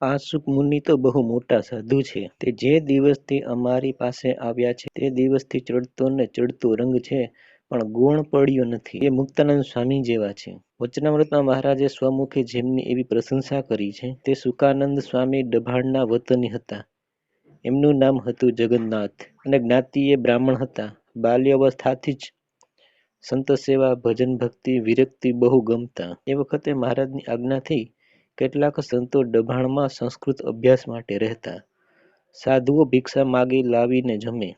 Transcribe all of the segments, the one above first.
આ સુખમુનિ તો બહુ મોટા સાધુ છે. તે જે દિવસથી અમારી પાસે આવ્યા છે તે દિવસથી ચડતો ને ચડતો રંગ છે પણ ગુણ પડ્યો નથી. એ મુક્તાનંદ સ્વામી જેવા છે. વચનામૃતમાં મહારાજે સ્વમુખે જેમની એવી પ્રશંસા કરી છે તે સુકાનંદ સ્વામી ડભાણના વતની હતા. એમનું નામ હતું જગન્નાથ અને જ્ઞાતિ એ બ્રાહ્મણ હતા. બાલ્યાવસ્થાથી જ સંત સેવા, ભજન ભક્તિ, વિરક્તિ બહુ ગમતા. એ વખતે મહારાજની આજ્ઞાથી કેટલાક સંતો ડભાણમાં સંસ્કૃત અભ્યાસ માટે રહેતા. સાધુઓ ભિક્ષા માગી લાવીને જમે.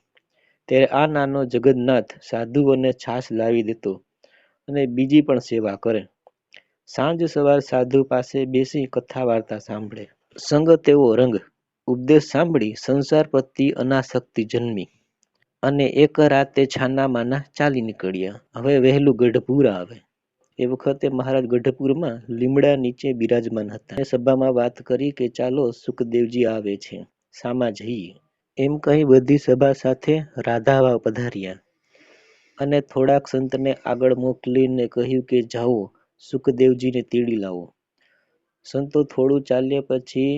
ત્યારે આ નાનો જગન્નાથ સાધુઓને છાશ લાવી દેતો અને બીજી પણ સેવા કરે. સાંજ સવાર સાધુ પાસે બેસી કથા વાર્તા સાંભળે. સંગ તેવો રંગ. ઉપદેશ સાંભળી સંસાર પ્રત્યે અનાસક્તિ જન્મી અને એક રાતે છાનામાના ચાલી નીકળ્યા. હવે વહેલું ગઢપુર આવે. એ વખતે મહારાજ ગઢપુરમાં લીમડા નીચે બિરાજમાન હતા. એ સભામાં વાત કરી કે ચાલો સુખદેવજી આવે છે, સામા જઈએ. એમ કહી બધી સભા સાથે રાધાવા પધાર્યા અને થોડાક સંતને આગળ મોકલીને કહ્યું કે જાઓ સુખદેવજીને તેડી લાવો. સંતો થોડું ચાલ્યા પછી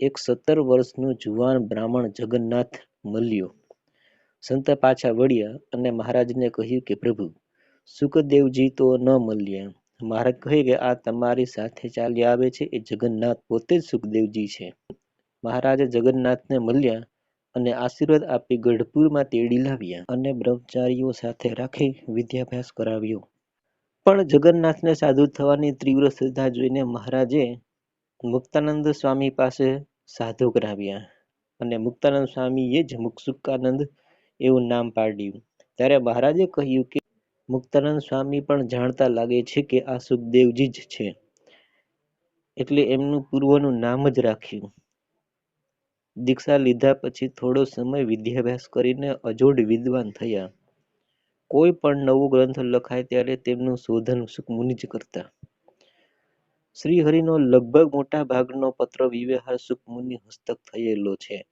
એક સત્તર વર્ષનું જુવાન બ્રાહ્મણ જગન્નાથ મળ્યો. સંત પાછા વળ્યા અને મહારાજને કહ્યું કે પ્રભુ સુખદેવજી તો ન મળ્યા. મહારાજ કહે કે આ તમારી સાથે ચાલી આવે છે, એ જગન્નાથ પોતે જ સુખદેવજી છે. મહારાજે જગન્નાથને મળ્યા અને આશીર્વાદ આપી ગઢપુરમાં તેડી લાવ્યા અને બ્રહ્મચારીઓ સાથે રાખી વિદ્યાભ્યાસ કરાવ્યો. પણ જગન્નાથને સાધુ થવાની તીવ્ર શ્રદ્ધા જોઈને મહારાજે મુક્તાનંદ સ્વામી પાસે સાધુ કરાવ્યા અને મુક્તાનંદ સ્વામીએ જ મુક્સુકાનંદ એવું નામ પાડ્યું. ત્યારે મહારાજે કહ્યું કે મુક્તાનંદ સ્વામી પણ જાણતા લાગે છે કે આ સુખદેવજી જ છે. એટલે એમનું પૂર્વનું નામ જ રાખ્યું. દીક્ષા લીધા પછી થોડો સમય વિદ્યાભ્યાસ કરીને અજોડ વિદ્વાન થયા. કોઈ પણ નવો ગ્રંથ લખાય ત્યારે તેમનું શોધન સુખમુનિ જ કરતા. શ્રીહરિનો લગભગ મોટા ભાગનો વિવેહાર સુખમુનિ હસ્તક થયેલો છે.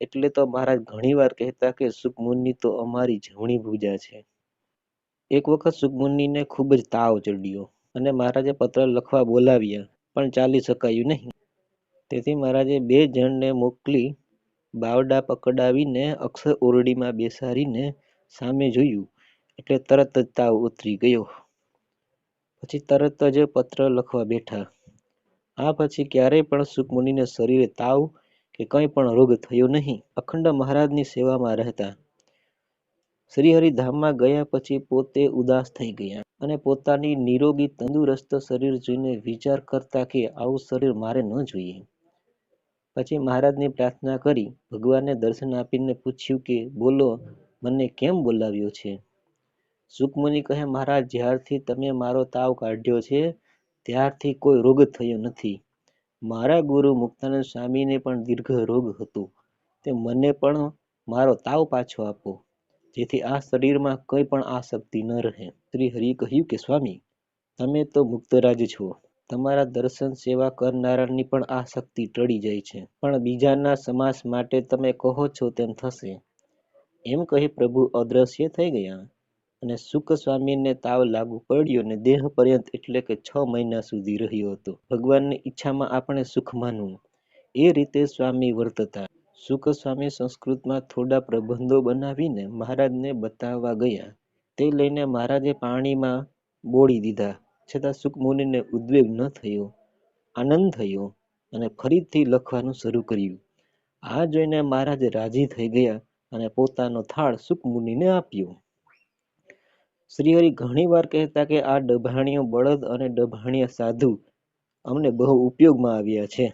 એટલે તો મહારાજ ઘણીવાર કહેતા કે સુખમુનિ તો અમારી જમણી ભૂજા છે. એક વખત સુખમુનિને ખૂબ જ તાવ ચડ્યો અને મહારાજે પત્ર લખવા બોલાવ્યા, પણ ચાલી શકાયું નહીં. તેથી મહારાજે બે જણને મોકલી બાવડા પકડાવીને અક્ષર ઓરડીમાં બેસાડીને સામે જોયું એટલે તરત જ તાવ ઉતરી ગયો. પછી તરત જ પત્ર લખવા બેઠા. આ પછી ક્યારેય પણ સુખમુનિને શરીરે તાવ કે કંઈ પણ રોગ થયો નહીં. અખંડ મહારાજની સેવામાં રહેતા. શ્રીહરિધામમાં ગયા પછી પોતે ઉદાસ થઈ ગયા અને પોતાની નિરોગી તંદુરસ્ત શરીર જોઈને વિચાર કરતા કે આવું શરીર મારે ન જોઈએ. પછી મહારાજની પ્રાર્થના કરી, ભગવાનને દર્શન આપીને પૂછ્યું કે, બોલો, મને કેમ બોલાવ્યો છે? સુખમુનિ કહે, મહારાજ, જ્યારથી તમે મારો તાવ કાઢ્યો છે, ત્યારથી કોઈ રોગ થયો નથી. મારા ગુરુ મુક્તાનંદ સ્વામીને પણ દીર્ઘ રોગ હતો તે મને પણ મારો તાવ પાછો આપો જેથી આ શરીરમાં કંઈ પણ આસક્તિ ન રહે. શ્રી હરિ કહ્યું કે, સ્વામી, તમે તો મુક્તરાજ છો. તમારા દર્શન સેવા કરનારાની પણ આ શક્તિ ટળી જાય છે. પણ બીજાના સમાસ માટે તમે કહો છો તેમ થશે. એમ કહી પ્રભુ અદ્રશ્ય થઈ ગયા અને સુખ સ્વામીને તાવ લાગુ પડ્યો ને દેહ પર્યંત એટલે કે છ મહિના સુધી રહ્યો હતો. ભગવાનની ઈચ્છામાં આપણે સુખ માનવું એ રીતે સ્વામી વર્તતા. સ્વામી સંસ્કૃતમાં થોડા પ્રબંધો બનાવીને મહારાજને બતાવવા ગયા. તે લઈને મહારાજે પાણીમાં બોળી દીધા છતાં સુખમુનિને ઉદ્વેગ ન થયો, આનંદ થયો અને ફરીથી લખવાનું શરૂ કર્યું. આ જોઈને મહારાજ રાજી થઈ ગયા અને પોતાનો થાળ સુખમુનિને આપ્યો. શ્રીહરિ ઘણીવાર કહેતા કે આ ડભાણીઓ બળદ અને ડભાણીયા સાધુ અમને બહુ ઉપયોગમાં આવ્યા છે.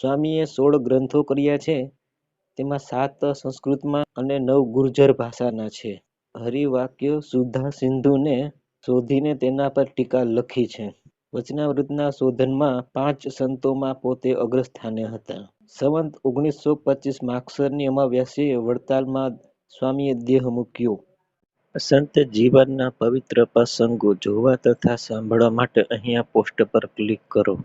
સ્વામીએ સોળ ગ્રંથો કર્યા છે તેમાં સાત સંસ્કૃતમાં અને નવ ગુર્જર ભાષાના છે. હરિવાક્ય સુધાસિંધુને શોધીને તેના પર ટીકા લખી છે. વચનાવૃતના શોધનમાં પાંચ સંતોમાં પોતે અગ્રસ્થાને હતા. સંવત ઓગણીસો પચીસ માક્ષરની અમાવાસ્યે વડતાલમાં સ્વામીએ દેહ મૂક્યો. સંત જીવનના પવિત્ર પ્રસંગો જોવા તથા સાંભળવા માટે અહીંયા પોસ્ટ પર ક્લિક કરો.